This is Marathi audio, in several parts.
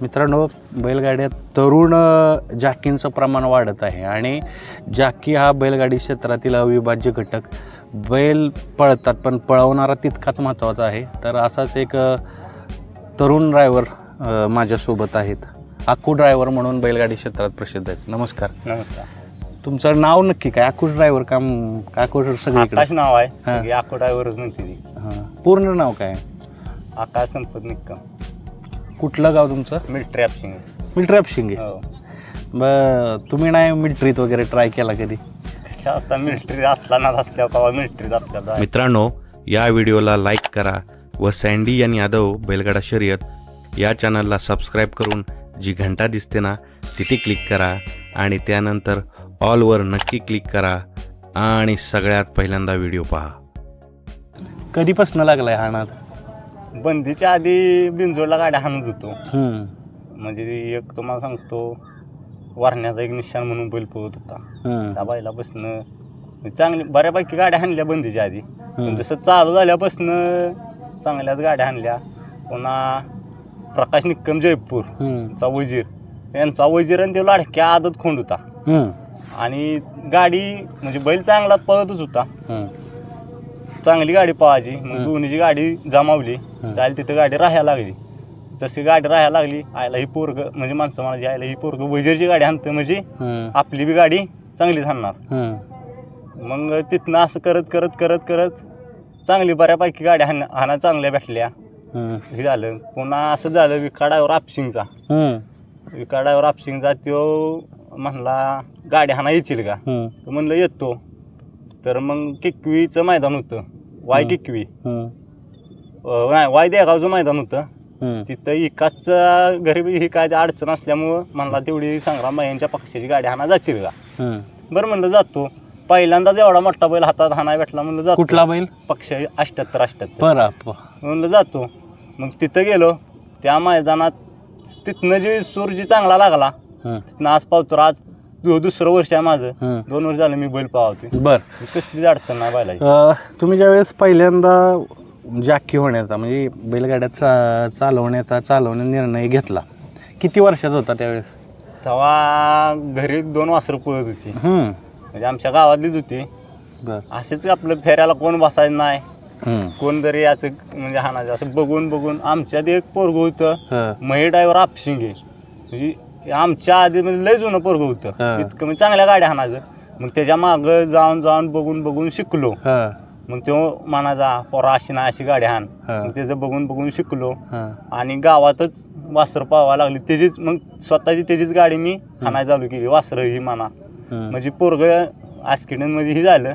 मित्रांनो बैलगाड्यात तरुण जॅकींचं प्रमाण वाढत आहे आणि जॅकी हा बैलगाडी क्षेत्रातील अविभाज्य घटक. बैल पळतात पण पळवणारा तितकाच महत्त्वाचा आहे. तर असाच एक तरुण ड्रायव्हर माझ्यासोबत आहेत. आकू ड्रायव्हर म्हणून बैलगाडी क्षेत्रात प्रसिद्ध आहेत. नमस्कार. नमस्कार. तुमचं नाव नक्की काय? आकूश ड्रायव्हर काम सगळीकडे? आकाश नाव आहे. सगळी आकोडावरच म्हणते ती. पूर्ण नाव काय? आकाश संपत निक्कम कुठलं गाव तुमचं? मिलिटरी ॲप्शिंग मिलिटरी शिंगे हो. ब तुम्ही नाही मिलिटरीत वगैरे ट्राय केला कधी? कशा आता मिलिटरी? असला ना असल्यावर कवा मिलिटरीत आपल्याला मित्रांनो या व्हिडिओला लाईक करा व सँडी आणि यादव बैलगाडा शर्यत या चॅनलला सबस्क्राईब करून जी घंटा दिसते ना तिथे क्लिक करा आणि त्यानंतर ऑलवर नक्की क्लिक करा आणि सगळ्यात पहिल्यांदा व्हिडिओ पहा. कधीपासून लागलाय हा नाद? बंदीच्या आधी बिंजोडला गाड्या हाणत होतो. हम्म, म्हणजे एक तुम्हाला सांगतो वारण्याचा एक निशाण म्हणून बैल पळत होता. हम्म, त्या बैलापासनं चांगली बऱ्यापैकी गाड्या हाणल्या बंदीच्या आधी. पण हम्म. जसं चालू झाल्यापासनं चांगल्याच गाड्या हाणल्या. पुन्हा प्रकाश निक्कम जयपूर हम्म, चा वजीर. यांचा वजीर आणि ते लाडक्या आदत खोंड होता. हम्म, आणि गाडी म्हणजे बैल चांगला पळतच होता. हम्म, चांगली गाडी पळायची मग. दोन्हीची गाडी जमावली. चालेल तिथं गाडी राहायला लागली. जशी गाडी राहायला लागली आयला ही पोरग म्हणजे माणसं म्हणायची आयला ही पोरग वजीरची गाडी आणतं म्हणजे आपली बी गाडी चांगली थांबणार हम्म, मग तिथनं असं करत करत करत करत चांगली बऱ्यापैकी गाड्या हाण हाना चांगल्या भेटल्या. हे झालं. पुन्हा असं झालं विकाडावर आपशिंगचा. हम्म, विकाडावर आपशिंगचा तो म्हणला गाडी हाना येतील का? म्हणलं येतो. तर मग किकवीचं मैदान होतं. वाय हम्म. किकवी हम्म, अं, नाही वाय देगावचं मैदान होतं? तिथं एकाच घरी बी ही काय अडचण असल्यामुळं म्हणला तेवढी संग्राम यांच्या पक्षाची गाडी हाना जाशील का. बरं म्हणलं जातो. पहिल्यांदाच एवढा मोठा बैल हातात हाना भेटला म्हणलं जातो. कुठला बैल? पक्ष अष्ट्याहत्तर अष्ट्याहत्तर. बरं म्हणलं जातो. मग तिथं गेलो. त्या मैदानात तिथनं जी सूर जी चांगला लागला तिथनं आज पावतो आज दु- दुसरं वर्ष आहे माझं. दोन वर्ष झालं मी बैल पावतोय बर. कसलीच अडचण नाही बैलाची. अ, तुम्ही ज्यावेळेस पहिल्यांदा जॅकी होण्याचा म्हणजे बैलगाड्या चा चालवण्याचा चालवण्याचा निर्णय घेतला किती वर्षाचा होता त्यावेळेस? तेव्हा घरी दोन वासरं पळत होती. म्हणजे आमच्या गावातलीच होती. बर. असेच आपलं फेऱ्याला कोण बसायचं नाही. कोण तरी याचं म्हणजे हाणायचं असं बघून बघून आमच्यात एक पोरग होतं. हं, मही ड्रायव्हर आपशिंगे. म्हणजे आमच्या आधी म्हणजे लय जुनं पोरग हा. होतं इतकं म्हणजे चांगल्या गाड्या हाणायचं मग त्याच्या मागं जाऊन जाऊन बघून बघून शिकलो. हं, मग तो म्हणायचा पोरा अशी ना अशी गाडी हाण हा. मग त्याचं बघून बघून शिकलो. हं, आणि गावातच वासर पावा लागली. त्याचीच मग स्वतःची त्याचीच गाडी मी हाणायला चालू केली. वासरं ही म्हणा. म्हणजे पोरगमध्ये ही झालं.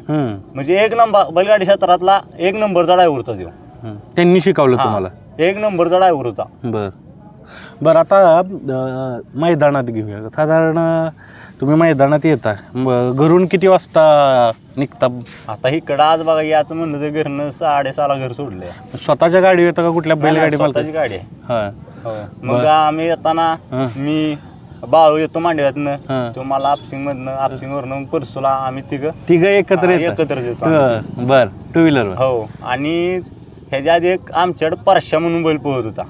म्हणजे एक नंबर बैलगाडी क्षेत्रातला एक नंबरचा ड्रायव्हर होता तो. त्यांनी शिकवलं हा. तुम्हाला? एक नंबरचा ड्रायव्हर होता. बर. बर आता मैदानात घेऊया. साधारण तुम्ही मैदानात येता. घरून किती वाजता निघता? आता इकडं आज बघा याचं म्हणलं तर घरनं साडेसहाला घर सोडले स्वतःच्या गाडी येतं का? कुठल्या बैलगाडी स्वतःची गाडी आहे. हा. हो. मग बर. आम्ही येताना हं. मी बाळू येतो मांडव्यातनं. हं. तो मला आपसिंग मधनं आपसिंग वरनं परसूला आम्ही तिघ तिघं एकत्र येतात एकत्र येतो आम्ही. हं, बर टू व्हीलर हो. आणि ह्याच्या आधी एक आमच्याकडे परशा म्हणून बैल पळत होता.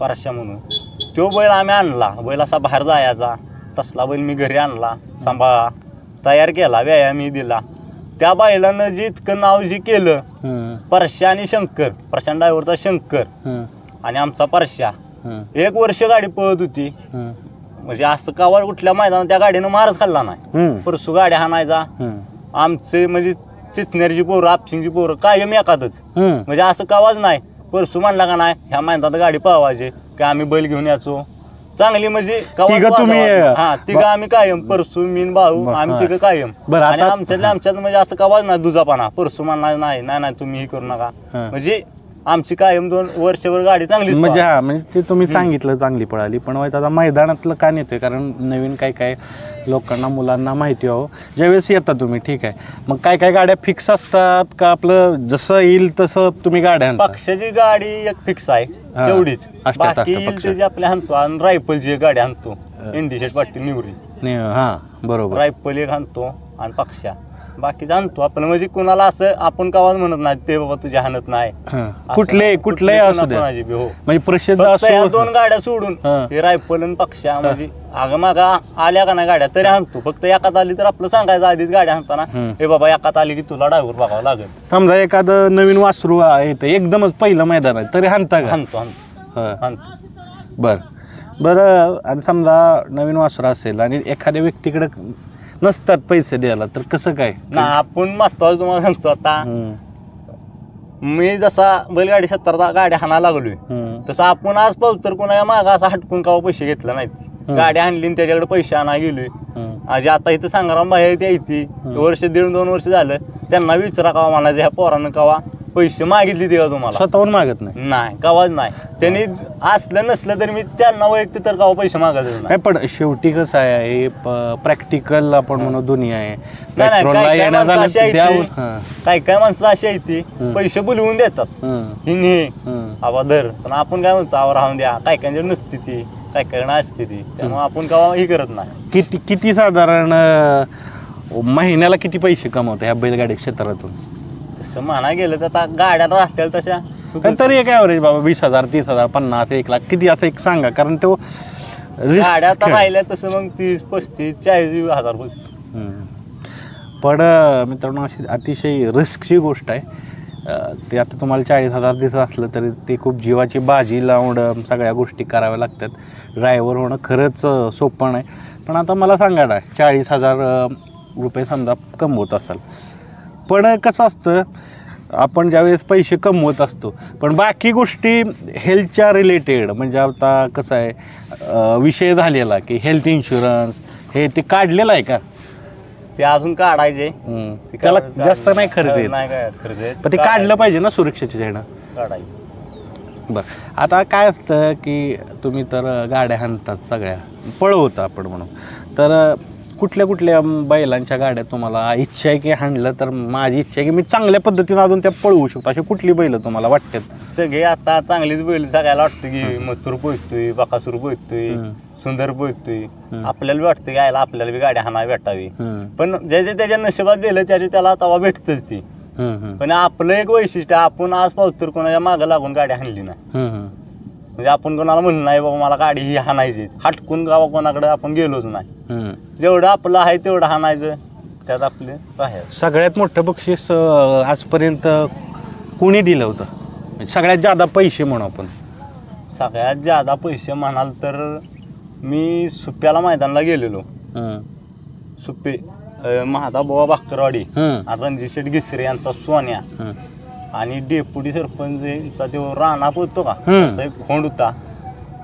परशा म्हणून. तो बैल आम्ही आणला. बैल असा बाहेर जायचा. तसला बैल मी घरी आणला. सांभाळा. तयार केला. व्यायामही दिला. त्या बैलानं जे इतकं नाव जे केलं परशा आणि शंकर. प्रशांत ड्रायव्हरचा शंकर. आणि आमचा परशा एक वर्ष गाडी पळत होती. म्हणजे असं कावड कुठल्या मैदानात त्या गाडीनं मारच खाल्ला नाही. परसू गाड्या हाणायचा. आमचे म्हणजे चिचनेरची पोरं आपशिंगची पोरं कायम एकातच म्हणजे असं कावाच नाही. परसू म्हणला का नाही ह्या मैदानात गाडी पळवायची की आम्ही बैल घेऊन यायचो. चांगली म्हणजे तिघं तुम्ही- हा तिघं आम्ही कायम परसू मीन भाऊ बर, आम्ही हा. तिघं कायम. बरं, आणि आता- आमच्यातल्या आमच्यात म्हणजे असं कवाच नाही दुजापाना परसू म्हणणार नाही नाही नाही तुम्ही ही करू नका. हा. म्हणजे आमची कायम दोन वर्षभर गाडी चांगलीच म्हणजे. हा म्हणजे ते तुम्ही सांगितलं चांगली पळाली पण वाईट आता मैदानातलं का नेतोय कारण नवीन काय काय लोकांना मुलांना माहिती हो ज्यावेळेस येता तुम्ही ठीक आहे मग काय काय गाड्या फिक्स असतात का आपलं जसं येईल तसं तुम्ही गाड्या आणता? पक्षाची गाडी एक फिक्स आहे हा. तेवढीच बाकी अष्ट येईल पक्ष. त्याची आपल्या हाणतो आणि रायफलची एक गाडी आणतो. इंडिशेट पाटील निवरी हा बरोबर रायफल एक आणतो आणि पक्षा बाकीचं आणतो आपण. म्हणजे कुणाला असं आपण कवा म्हणत नाही ते बाबा तुझ्या हाणत नाही. असं कुठले कुठलेही असू कुणा- द्या कुणाची बी, हो. म्हणजे प्रसिद्ध फक्त ह्या असो दोन गाड्या सोडून हां. हे रायफल आणि पक्षा म्हणजे अगं मागा आल्या का नाही गाड्या तरी आणतो फक्त एकात आली तर आपलं सांगायचं आधीच गाड्या आणताना हम्म. हे बाबा एकात आली की तुला ड्रायव्हर बघावं लागेल. समजा एखादं नवीन वासरू येतं एकदमच पहिलं मैदान आहे तरी हाणता का? आणतो आणतो हां. आणतो बर. बरं आणि समजा नवीन वासरू असेल आणि एखाद्या व्यक्तीकडे नसतात पैसे द्यायला तर कसं काय? ना आपण महत्वाचं तुम्हाला सांगतो आता. हम्म, मी जसा बैलगाडी सत्तर गाड्या हाणायला लागलोय हम्म, तसं आपण आज पावतर कोणा मागा असं हटकून कावा पैसे घेतलं नाहीत. गाडी आणली आणि त्याच्याकडे पैसे आणा गेलोय. हम्म. आज आता इथं संग्राम बाहेर येते वर्ष दीड दोन वर्ष झालं त्यांना विचारा कावा म्हणायचं ह्या पोरानं कावा पैसे मागितले ते का तुम्हाला? स्वतःहून मागत नाही. नाही कवाच नाही. त्यांनी ज- असलं नसलं तरी मी त्यांना वैयक्तिक तर कावा पैसे मागत नाही. पण शेवटी कसं आहे हे प्रॅक्टिकल आपण म्हणू दुनिया आहे. नाही, पेट्रोलला काय- काय माणसं अशी आहेत द्यावं. ती. हां, काय काय माणसं अशी आहेत ती हम्म. पैसे बोलवून देतात. हम्म, ही ने. आबा धर. पण आपण काय म्हणतो आवा राहून द्या. काय काय नसते ती काय काय असते ती. त्यामुळे आपण कवा ही करत नाही. किती किती साधारण अं, महिन्याला किती पैसे कमवते ह्या बैलगाडी क्षेत्रातून? तसं म्हणा गेलं तर आता गाड्या राहतील तशा. पण तरी एक ॲव्हरेज बाबा वीस हजार तीस हजार पन्नास एक लाख किती आता एक सांगा कारण तो risk गाड्या आता खेळ. राहिल्या तसं मग तीस पस्तीस चाळीस हजार हम्म. पण अं, मित्रांनो अशी अतिशय रिस्कची गोष्ट आहे. अं, ते आता तुम्हाला चाळीस हजार दिसत असलं तरी ते खूप जीवाची बाजी लावून अं, सगळ्या गोष्टी कराव्या लागतात. ड्रायव्हर होणं खरंच अं, सोपं नाही. पण आता मला सांगा ना चाळीस हजार अं, रुपये समजा कमवत असाल पण कसं असतं आपण ज्यावेळेस पैसे कमवत असतो पण बाकी गोष्टी हेल्थच्या रिलेटेड म्हणजे आता कसं आहे विषय झालेला की हेल्थ इन्शुरन्स हे ते काढलेलं आहे का? ते अजून काढायचे. त्याला जास्त नाही खर्च येत. पण ते काढलं पाहिजे ना सुरक्षेच्या ह्यानं. काढायचे. बरं. आता काय असतं की तुम्ही तर गाड्या हाणतात सगळ्या पळवता आपण म्हणून. तर कुठल्या कुठल्या बैलांच्या गाड्या तुम्हाला इच्छा आहे की हाणलं तर माझी इच्छा आहे की मी चांगल्या पद्धतीनं अजून त्या पळवू शकतो. अशी कुठली बैल तुम्हाला वाटतात? सगळे आता चांगलीच बैल सगळ्याला वाटतं की मथुर पोहतोय बकासूर पोहतोय. सुंदर पोहतोय. आपल्याला वाटतं की आयला आपल्याला बी गाडी हाणावी भेटावी. पण ज्याच्या त्याच्या नशिबात दिलं त्याची त्याला तवा भेटतच ती. पण आपलं एक वैशिष्ट्य आपण आज पावतर कोणाच्या मागं लागून गाडी हाणली हम्म. म्हणजे आपण कोणाला म्हणलं नाही बाबा मला गाडी ही हाणायचीच हटकून गावा कोणाकडे आपण गेलोच नाही. हम्म. जेवढं आपलं आहे तेवढं हाणायचं त्यात आपले बाहेर सगळ्यात मोठं बक्षीस अं, आजपर्यंत कुणी दिलं होतं? म्हणजे सगळ्यात जादा पैसे म्हणू आपण. सगळ्यात जादा पैसे म्हणाल तर मी सुप्याला मैदानाला गेलेलो. हम्म, सुप्पे अं, महादा बोवा बाकरवाडी हम्म, आणि रणजित शेठ गिसरे यांचा सोन्या. हम्म. आणि डेपुटी सरपंचचा तो राणा पोहतो का हम्म. त्याचा एक खोंड होता.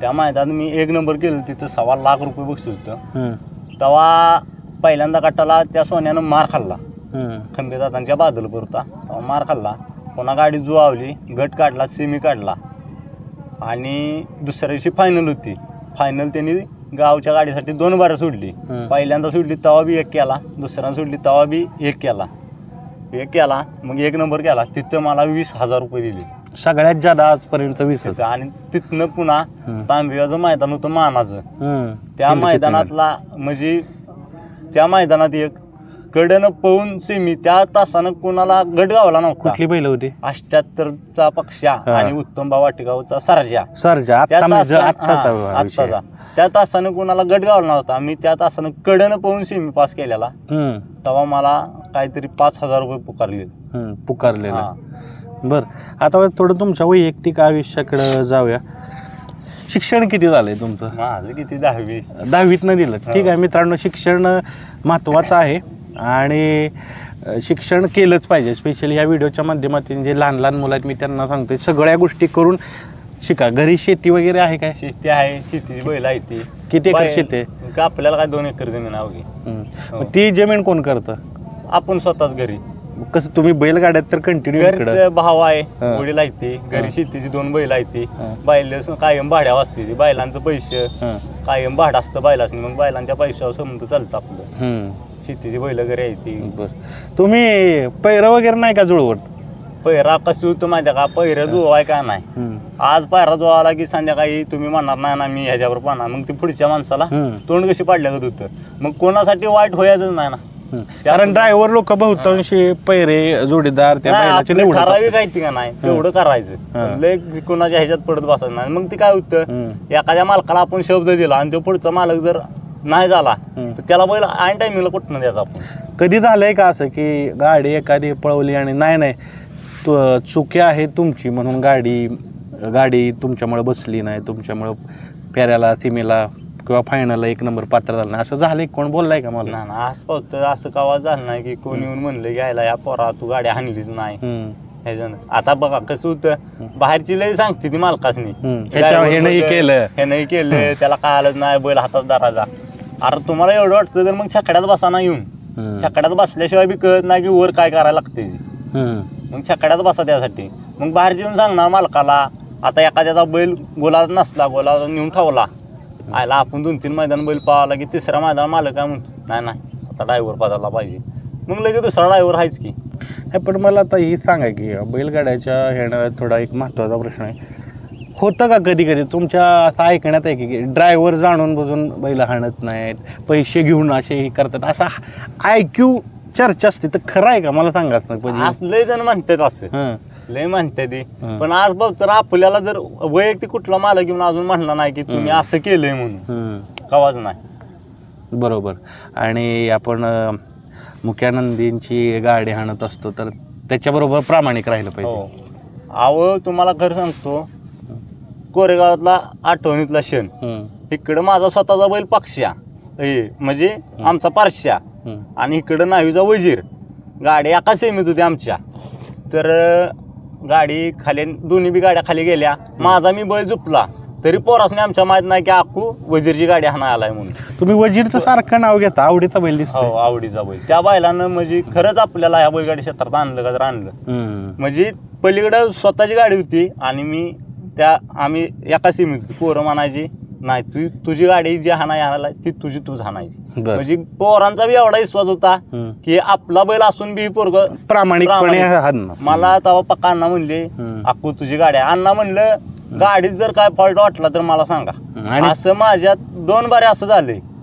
त्या मैदानात मी एक नंबर केलं तिथं सव्वा लाख रुपये बक्षीस होतं. हम्म, तेव्हा पहिल्यांदा गटाला त्या सोन्यानं मार खाल्ला. हम्म. खंबे दादांच्या बादलपूर होता तेव्हा मार खाल्ला. पुन्हा गाडी जुआवली गट काढला सेमी काढला. आणि दुसऱ्या दिवशी फायनल होती. फायनल त्यांनी गावच्या गाडीसाठी दोन बाऱ्या सोडली. हम्म. पहिल्यांदा सोडली तवा बी एक केला. दुसऱ्यांदा सोडली तवा बी एक केला. एक केला मग एक नंबर केला तिथं मला वीस हजार रुपये दिले सगळ्यात जादा आजपर्यंत वीस तिथं आणि तिथनं पुन्हा हम्म. मैदान होतं मानाचं. त्या मैदानातला म्हणजे त्या मैदानात एक कडनं पळून सेमी त्या तासानं कोणाला गट गावला नव्हता कुठली बैल होती अष्ट्याहत्तरचा पक्षा हा. आणि उत्तम वाटेगावचा सरजा सरजा त्या म्हणजे तासा- हा. आत्ताचा त्या तासानं कोणाला गट गावला नव्हता मी त्या तासानं कडनं पळून सेमी पास केलेला. हम्म, तेव्हा मला काहीतरी पाच हजार रुपये पुकारले हम्म, पुकारलेलं. हा. बर. आता थोडं तुमच्या वैयक्तिक आयुष्याकडे जाऊया. शिक्षण किती झालंय तुमचं? माझं किती? दहावी. दहावीतनं दिलं. ठीक आहे मित्रांनो शिक्षण महत्त्वाचं आहे. आणि अ, शिक्षण केलंच पाहिजे. स्पेशली या व्हिडिओच्या माध्यमातून जे लहान लहान मुलं आहेत मी त्यांना सांगतोय सगळ्या गोष्टी करून शिका. घरी शेती वगैरे आहे काय? शेती आहे शेतीची बैल आहे ती. किती एकर शेती आहे? का आपल्याला काय दोन एकर जमीन हम्म. हो. मग ती जमीन कोण करतं? आपण स्वतःच घरी. कसं तुम्ही बैलगाड्यात तर कंटिन्यू इकडं. घरचं भाव आहे. वडील आहे ती. हा. घरी शेतीची दोन बैल आहे ती. हा. बैल कायम भाड्या वाजते ती. बैलांचं पैसे. हां. कायम भाडं असतं बैलासनी मग बैलांच्या पैशावर समज चालतं आपलं. हम्म. शेतीची बैल घरी आहे ती. बर. तुम्ही पैरं वगैरे नाही का जुळवत? पहिरा कसं होतं माहिती का पहिरा जो आहे का नाही. आज पायरा जो आला की संध्याकाळी तुम्ही म्हणणार नाही ना मी ह्याच्यावर पाहणार मग ती पुढच्या माणसाला. तोंड कशी पाडल्यागत होतं मग कोणासाठी वाईट व्हायचंच नाही ना. कारण ड्रायव्हर लोक बहुतांशी पैरे जोडीदार ठराविक. आहे ती का नाही तेवढं करायचं लय कोणाच्या ह्याच्यात पडत बसायचं नाही मग ते काय होतं. एखाद्या मालकाला आपण शब्द दिला आणि तो पुढचा मालक जर नाही झाला. तर त्याला बैल ऐन टायमिंगला कुठनं द्यायचा आपण कधी झालंय का असं की गाडी एखादी पळवली आणि नाही नाही तु चुकी आहे तुमची म्हणून गाडी गाडी तुमच्यामुळे बसली नाही तुमच्यामुळं फेऱ्याला थिमीला किंवा फायनलला एक नंबर पात्र झाला नाही. असं झालंय कोण बोललाय का मला? ना ना आज फक्त असं कवा झालं नाही की कोणी येऊन म्हणलं घ्यायला या पोरा तू गाडी हाणलीच नाही. हम्म. ह्याच्यानं आता बघा कसं होतं बाहेरची लय सांगते ती मालकासनी. हम्म. हे नाही केलं. हे नाही केलं त्याला काय आलंच नाही बैल हातात धरायचा. अरे तुम्हाला एवढं वाटतं तर मग छकड्यात बसा ना येऊन. हम्म. छकड्यात बसल्याशिवाय बी कळत नाही की वर काय करायला लागते हम्म. मग छकड्यात बसा त्यासाठी. मग बाहेर येऊन सांगणार मालकाला आता एखाद्याचा बैल गोलात नसला गोलाला नेऊन ठेवला. आयला आपण दोन तीन मैदान बैल पावला की तिसऱ्या मैदान मालक काय म्हणतो. नाही नाही आता ड्रायव्हर बदलला पाहिजे. मग लगेच दुसरा ड्रायव्हर आहेच की. नाही, पण मला आता ही सांगा की बैलगाड्याच्या ह्यानं थोडा एक महत्त्वाचा प्रश्न आहे. होतं का कधी कधी तुमच्या असं ऐकण्यात आहे की ड्रायव्हर जाणून बुजून बैल हाणत नाहीत पैसे घेऊन असे हे करतात. असा ऐक्यू चर्चा असते तर खरं आहे का? मला सांगा असं आज लय जण म्हणतात असं. हां. लय म्हणते ती हं. पण आज बघ जर आपल्याला जर वैयक्तिक कुठला मालक घेऊन अजून म्हणला नाही की तुम्ही हं. असं केलंय म्हणून. कवाच नाही. बरोबर. आणि आपण अं, मुख्यानंदींची गाडी हाणत असतो तर त्याच्याबरोबर प्रामाणिक राहिलं पाहिजे. हो. अहो तुम्हाला खरं सांगतो कोरेगावातला आठवणीतला क्षण. हम्म. इकडं माझा स्वतःचा बैल पक्ष्या. हे म्हणजे आमचा पारश्या. आणि इकडं नावीचा वजीर. गाडी एका सेमीत होती आमच्या. तर गाडी खाली दोन्ही बी गाड्या खाली गेल्या. माझा मी बैल झुपला. तरी पोरासने आमच्या माहीत नाही की आकू वजीरची गाडी हाणा आलाय म्हणून. तुम्ही वजीरचं सारखं नाव घेता. आवडीचा बैल दिसतो हो आवडीचा बैल. त्या बैलानं म्हणजे खरंच आपल्याला ह्या बैलगाडी क्षेत्रात आणलं का तर आणलं. म्हणजे पलीकडं स्वतःची गाडी होती आणि मी त्या आम्ही एका सीमेत होती. पोरं म्हणायची. नाही तू तुझी गाडी जी हाणाय हाणायला ती तुझी तूच हाणायची. बर. म्हणजे पोरांचा बी एवढा विश्वास होता हम्म. की आपला बैल असून बी पोरग प्रामाणिकपणे प्रामाणिक. हाणणं. मला तेव्हा पक्का अण्णा म्हणले हम्म. अक्कू तुझी गाडी आहे. अण्णा म्हणलं गाडीत जर काय फॉल्ट वाटला तर मला सांगा. आणि असं माझ्यात दोन बारे असं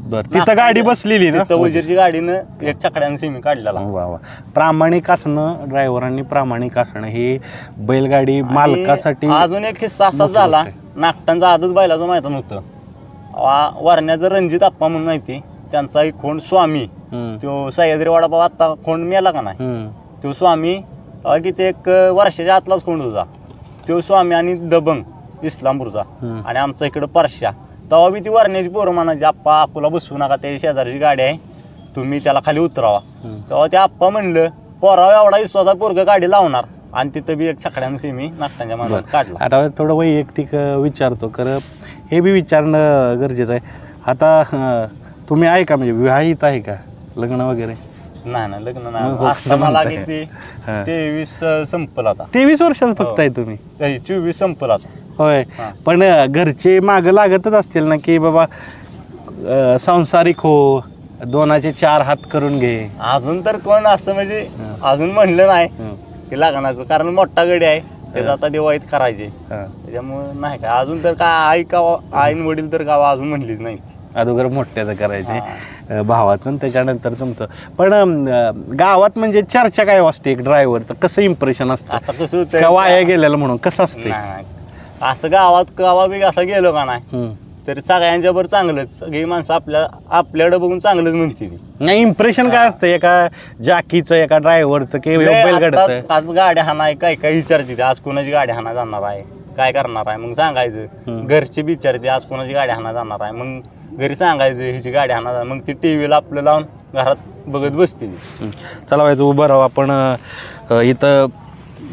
बर तिथं गाडी बसलेली ना? तिथं वजीरची गाडीनं एक चकड्यानं सेमी काढलेला. वा वा. प्रामाणिक असणं ड्रायव्हरांनी प्रामाणिक असणं हे बैलगाडी मालकासाठी अजून एक किस्सा असाच मोठी झाला. नागटांचा आदत बैलाचं मैदान होतं. वा- वारण्याचं रणजित आप्पा म्हणून माहिती त्यांचा एक खोंड स्वामी. तो सह्याद्री वडापाव आत्ता खोंड मेला का नाही. तो स्वामी अं, किती एक वर्षाच्या आतलाच खोंड होता. तो स्वामी आणि दबंग इस्लामपूरचा. आणि आमचा इकडं परश्या तेव्हा बी ती वरण्याची पोरं म्हणायची आप्पा आपूला बसवू नका ते शेजारची गाडी आहे तुम्ही त्याला खाली उतरावा. तेव्हा ते आप्पा म्हणलं पोरावा एवढा विश्वासा पोरग गाडी लावणार. आणि तिथं बी एक छकड्यानं सेमी नागटांच्या मनात काढला. आता थोडं वैयक्तिक विचारतो खरं हे बी विचारणं गरजेचं आहे. आता तुम्ही आहे का म्हणजे विवाहित आहे का? लग्न वगैरे? नाही ना लग्न नाही. हो, आता मला म्हणताय. किती? हा. तेवीस अं, संपल आता. तेवीस वर्षाचं फक्त हो. आहे तुम्ही? नाही, चोवीस संपल आता. होय. हा. पण अं, घरचे मागं लागतच असतील ना की बाबा अं, सांसारिक हो दोनाचे चार हात करून घे. अजून तर कोण असं म्हणजे हा. अजून म्हणलं नाही हं, की लग्नाचं कारण मोठा गडी आहे. त्याचं. आता दिवाळीत करायचे हा. त्याच्यामुळे नाही काय अजून तर काय आई का आईन वडील तर गावा अजून म्हणलीच नाही अगोदर मोठ्याचं करायचे हा. अं, भावाचं आणि त्याच्यानंतर तुमचं पण अं, गावात म्हणजे चर्चा काय असते एक ड्रायव्हर तर कसं इम्प्रेशन असतं आता कसं होतं का वाया गेलेलं म्हणून कसं असते नाही, नाही. असं गावात गावा बी असं गेलो का नाही हं. तरी सगळ्यांच्या बरं चांगलंच. सगळी माणसं आपल्या आपल्याकडे बघून चांगलंच म्हणते नाही इम्प्रेशन काय असतं? एका जाकीचं एका ड्रायव्हरचं बैलगाड्याचं आज गाडी हाणाय काय काय विचारते आज कोणाची गाडी हाणा जाणार आहे? काय करणार आहे? मग सांगायचं. घरची विचारते आज कोणाची गाडी हाणा जाणार आहे? मग घरी सांगायचं हिची गाडी हाणा जाणार मग ती टी व्हीला आपलं लावून घरात बघत बसते ती. चला व्हायचं उभं राहू. आपण इथं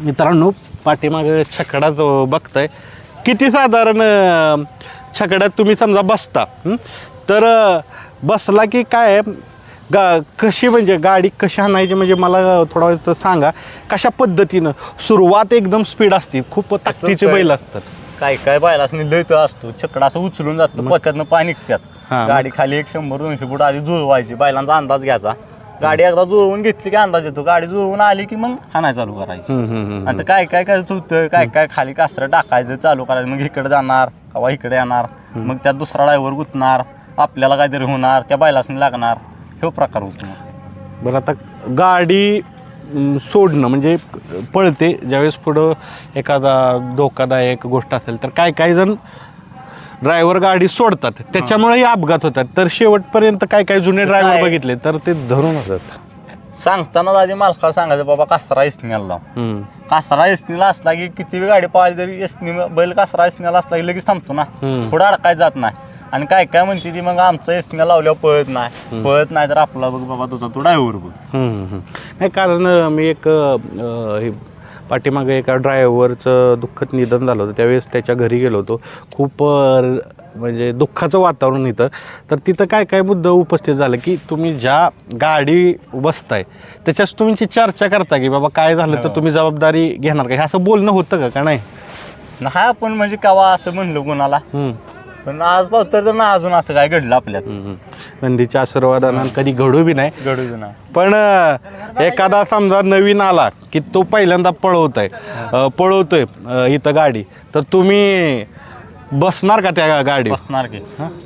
मित्रांनो पाठीमागं छकडाच बघताय. किती साधारण छकड्यात तुम्ही समजा बसता? तर बसला की काय गा कशी म्हणजे गाडी कशी आणायची म्हणजे मला थोडा वेळ सांगा कशा पद्धतीनं सुरुवात एकदम स्पीड असते खूप ताकदीचे. बैल असतात काय काय असं लयत असतो चकडा असं उचलून जातं? पत्यातनं पाणी निघतात. गाडी खाली एक शंभर दोनशे फूट आधी जुळवायची बैलांचा अंदाज घ्यायचा गाडी एकदा जुळवून घेतली की अंदाज येतो. गाडी जुळवून आली की मग हाणाय चालू करायची. आता काय काय काय होतं काय काय खाली कासरं टाकायचं चालू करायचं. मग इकडे जाणार किंवा इकडे येणार? मग त्यात दुसरा ड्रायव्हर गुतणार आपल्याला काहीतरी होणार त्या बैलासनी लागणार. हे प्रकार होतो मग. बरं आता गाडी अं, सोडणं म्हणजे पळते. ज्यावेळेस पुढं एखादा धोकादायक गोष्ट असेल तर काय काही जण ड्रायव्हर गाडी सोडतात. त्याच्यामुळेही अपघात होतात. तर शेवटपर्यंत काय काय जुने कसं ड्रायव्हर आहे? बघितले तर ते धरून होतात सांगताना आधी मालकाला सांगायचं बाबा कासरा इस्नीला लाव. हम्म, कासरा इस्नीला असला की किती गाडी पाहिली तरी इस्नी बैल कासरा इस्नीला असला की लगेच थांबतो ना. हम्म. पुढे अडकाय जात नाही. आणि काय काय म्हणते ती मग आमचं इस्नीला लावल्यावर पळत नाही. हम्म. पळत नाही तर आपला बघ बाबा तुझा तो ड्रायव्हर बघ. हम्म, हम्म. नाही कारण अं, मी एक अं, हे पाठीमागे एका ड्रायव्हरचं दुःखद निधन झालं होतं. त्यावेळेस त्याच्या घरी गेलो होतो. खूप म्हणजे दुःखाचं वातावरण इथं. तर तिथं काय काय मुद्दा उपस्थित झालं की तुम्ही ज्या गाडी बसताय त्याच्याच तुमची चर्चा करता की बाबा काय झालं तर हो. तुम्ही जबाबदारी घेणार का? हे असं बोलणं होतं का नाही? नाही आपण म्हणजे कवा असं म्हणलो कोणाला? पण आज पावतर तर ना अजून असं काय घडलं आपल्यात. हम्म. नंदीच्या आशीर्वादानं कधी घडू बी नाही. घडू नाही. पण अ, एखादा समजा नवीन आला की तो पहिल्यांदा पळवत आहे पळवतोय अ, इथं गाडी. तर तुम्ही बसणार का त्या गाडी? बसणार की?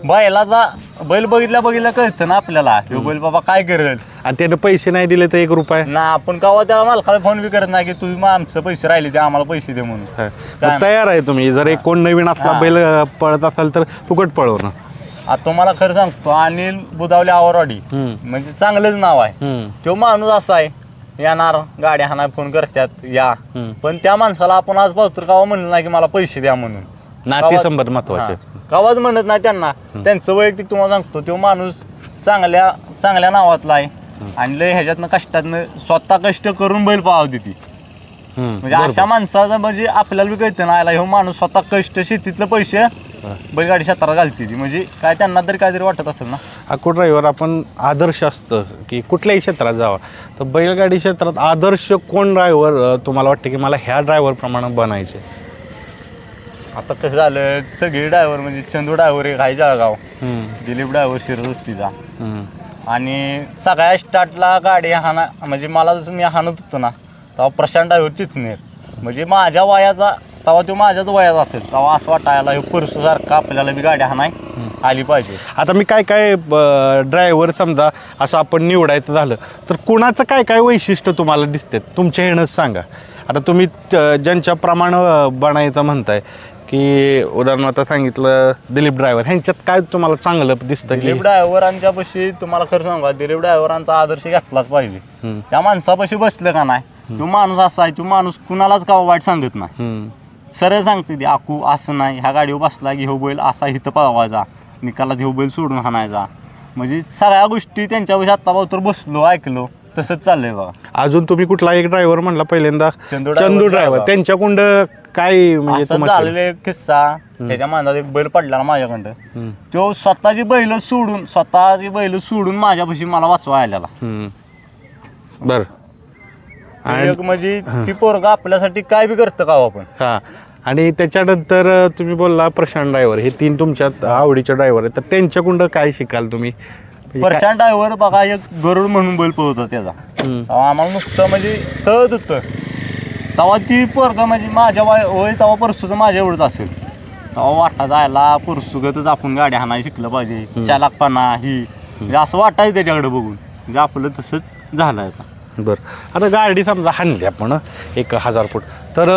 बैलाचा बैल बघितल्या बघितल्या कळतं ना आपल्याला. ह्यो बैल बाबा काय करेल? आणि त्याने पैसे नाही दिले तर एक रुपये? ना आपण कवा त्याला मालकाला फोन बी करत नाही की तुम्ही मग आमचं पैसे राहिले ते आम्हाला पैसे दे म्हणून. हा. काय तयार आहे तुम्ही. जर एक कोण नवीन असला. बैल अ, पळत असाल तर फुकट पळवणं आता तुम्हाला खरं सांगतो अनिल बुदावले आवरवाडी. हम्म, म्हणजे चांगलंच नाव आहे. हम्म, तो माणूस असा आहे येणार गाड्या हाना फोन करतात या. हम्म. पण त्या माणसाला आपण आज पावतर कावा म्हणलं नाही की मला पैसे द्या म्हणून. नातेसंबंध महत्त्वाचे. हा. कावाच म्हणत नाही त्यांना. त्यांचं वैयक्तिक तुम्हाला सांगतो तो माणूस चांगल्या चांगल्या नावातला आहे. आणि लय ह्याच्यातनं कष्टातनं स्वतः कष्ट करून बैल पावती ती म्हणजे अशा माणसाचं म्हणजे आपल्याला बी कळतं ना आला ह्यो माणूस स्वतः कष्ट शेतीतलं पैसे बैलगाडी क्षेत्रात घालते ती. म्हणजे काय त्यांना तरी काहीतरी वाटत असेल ना. अको ड्रायव्हर आपण आदर्श असतं की कुठल्याही क्षेत्रात जावं. तर बैलगाडी क्षेत्रात आदर्श कोण ड्रायव्हर तुम्हाला वाटतं की मला ह्या ड्रायव्हर प्रमाणे बनायचे? आता कसं झालं सगळे ड्रायव्हर म्हणजे चंदू ड्रायव्हर एक आहे जळगाव. हम्म, दिलीप ड्रायव्हर शिरदोस्तीचा हम्म, आणि सगळ्या स्टार्टला गाडी हाना म्हणजे मला जसं मी हाणत होतो ना तेव्हा प्रशांत ड्रायव्हर चिचनेर म्हणजे माझ्या वयाचा तेव्हा तो माझ्याच वयाचा असेल तेव्हा असं वाटायला हे परसूसारखं आपल्याला बी गाडी हाणाय आली पाहिजे. आता मी काय काय ड्रायव्हर समजा असं आपण निवडायचं झालं तर कुणाचं काय काय वैशिष्ट्य तुम्हाला दिसते तुमच्या ह्यानंच सांगा. आता तुम्ही त- ज्यांच्याप्रमाणे अं, बनायचं म्हणताय की उदाहरणार्थ सांगितलं दिलीप ड्रायव्हर ह्यांच्यात काय तुम्हाला चांगलं दिसतं की दिलीप ड्रायव्हरांच्या पशी तुम्हाला खरं सांगा दिलीप ड्रायव्हरांचा आदर्श घेतलाच पाहिजे. हम्म, त्या माणसापाशी बसलं का नाही? तो माणूस असा आहे तो माणूस कुणालाच का वाईट सांगत नाही? हम्म, सरळ सांगते ती आकू असं नाही ह्या गाडीवर बसला की ह्यो बैल असा इथं पळवायचा निकालात ह्यो बैल सोडून हाणायचा म्हणजे सगळ्या गोष्टी त्यांच्यापाशी आत्ता तर बसलो ऐकलो. तसंच चाललंय बघा. अजून तुम्ही कुठला एक ड्रायव्हर म्हणला पहिल्यांदा? चंदू चंदू ड्रायव्हर चा त्यांच्याकुंड काय म्हणजे असं तुम्हाला- झालेलं एक किस्सा. त्याच्या मांजात एक बैल पडला ना माझ्याकडं. हम्म, तो स्वतःची बैल सोडून स्वतःची बैल सोडून माझ्यापाशी मला वाचवा आलेला. हम्म. बरं. ती आणि- एक म्हणजे ती पोरगा आपल्यासाठी काय बी करतं का हो आपण? हा. आणि त्याच्यानंतर अं, तुम्ही बोलला प्रशांत ड्रायव्हर हे तीन तुमच्यात आवडीचे ड्रायव्हर आहेत. तर त्यांच्याकुंड काय शिकाल तुम्ही? परशांत ड्रायव्हर बघा एक गरुड म्हणून बैल पळवतो त्याचा. तेव्हा आम्हाला नुसतं म्हणजे कळत होतं. तेव्हा ती पोरगा म्हणजे माझ्या वय वय तेव्हा परसूचं माझ्या एवढंच असेल. तेव्हा वाटा जायला परसुगतच आपण गाडी हाणायला शिकलं पाहिजे. चालाकपणा ही. म्हणजे असं वाटायचं त्याच्याकडे बघून. म्हणजे आपलं तसंच झालं आता. बरं. आता गाडी समजा हाणली आपण एक हजार फूट. तर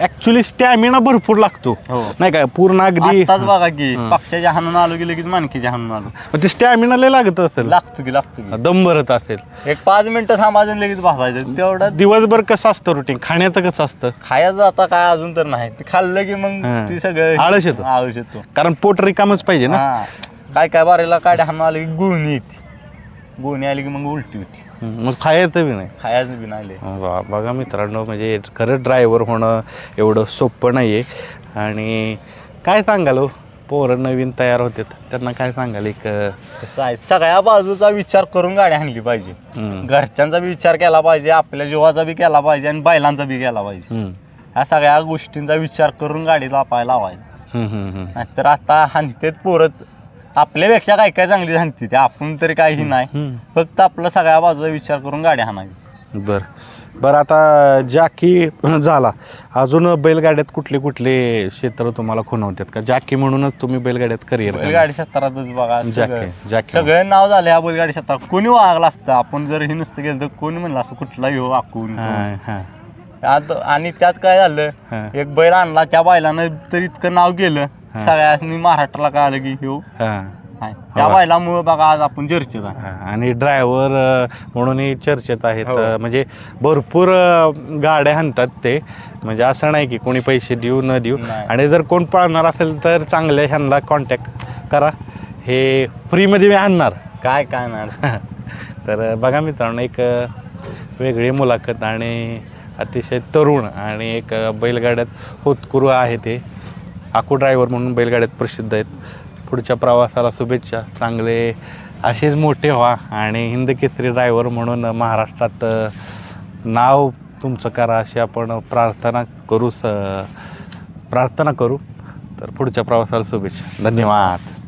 ॲक्च्युली स्टॅमिना भरपूर लागतो. हो. नाही काय पूर्ण अगदी आत्ताच बघा की. पक्षाच्या हाणून आलो की लगेच मानकीच्या हाणून आलो. मग ते स्टॅमिना लय लागत असेल. लागतो की लागतो की. दम भरत असेल. एक पाच मिनिटं थांबायचं लगेच बसायचं. तेवढं दिवसभर कसं असतं रुटीन खाण्याचं कसं असतं? खायचं आता काय अजून तर नाही. ते खाल्लं की मग हं. ती सगळं आळस येतो. आळस येतो. कारण पोट रिकामच पाहिजे ना. हा. काय काय बारेला काड्या हाणून आली की गुळणी येते. गुळणी आली की मग उलटी होती. हम्म, मग खायचं बी नाही. खायचं बी नाही. वा बघा मित्रांनो म्हणजे खरं ड्रायव्हर होणं एवढं सोपं नाही आहे आणि काय सांगाल हो? पोरं नवीन तयार होते त्यांना काय सांगाल एक कसं आहे सगळ्या बाजूचा विचार करून गाडी हाणली पाहिजे. हम्म, घरच्यांचा बी विचार केला पाहिजे आपल्या जीवाचा बी केला पाहिजे आणि बैलांचा बी केला पाहिजे. हम्म, ह्या सगळ्या गोष्टींचा विचार करून गाडी लापायला लावायचा. हम्म, हम्म, हम्म. नाहीतर आता हाणतेत पोरच आपल्यापेक्षा काय काय चांगली हाणते ते. आपण तरी काही नाही. फक्त आपला सगळ्या बाजूचा विचार करून गाडी हाणावी बरं. बरं आता जाकी झाला. अजून बैलगाड्यात कुठले कुठले क्षेत्र तुम्हाला खुणवतात का? जाकी म्हणूनच तुम्ही बैलगाड्यात करिअर बैलगाडी क्षेत्रातच बघा सगळं जाकी. जाकी सगळं नाव झालं ह्या बैलगाडी क्षेत्रात. कोणी वागला असतं? आपण जर हे नसतं गेलं तर कोणी म्हणलं असतं कुठला येऊ हां हां आत- आणि त्यात काय झालं? एक बैल आणला त्या बैलानं तर इतकं नाव गेलं. सगळ्यांनी महाराष्ट्राला कळालं की ह्यो हां. आहे. त्या हो. बैलामुळं बघा आज आपण चर्चेत आहे. हां, आणि ड्रायव्हर म्हणूनही चर्चेत आहेत. हो. अं, म्हणजे भरपूर अं, गाड्या हाणतात ते. म्हणजे असं नाही की कोणी पैसे देऊ न देऊ. नाही. आणि जर कोण पळणार असेल तर चांगल्या ह्यांना कॉन्टॅक्ट करा. हे फ्रीमध्ये मी आणणार. काय काय नाही तर बघा मित्रांनो एक अ, वेगळी मुलाखत आणि अतिशय तरुण आणि एक बैलगाड्यात होतकुरू आहे ते. आकू ड्रायव्हर म्हणून बैलगाड्यात प्रसिद्ध आहेत. पुढच्या प्रवासाला शुभेच्छा. चांगले असेच मोठे व्हा आणि हिंद केसरी ड्रायव्हर म्हणून महाराष्ट्रात नाव तुमचं करा अशी आपण प्रार्थना करू स प्रार्थना करू. तर पुढच्या प्रवासाला शुभेच्छा. धन्यवाद.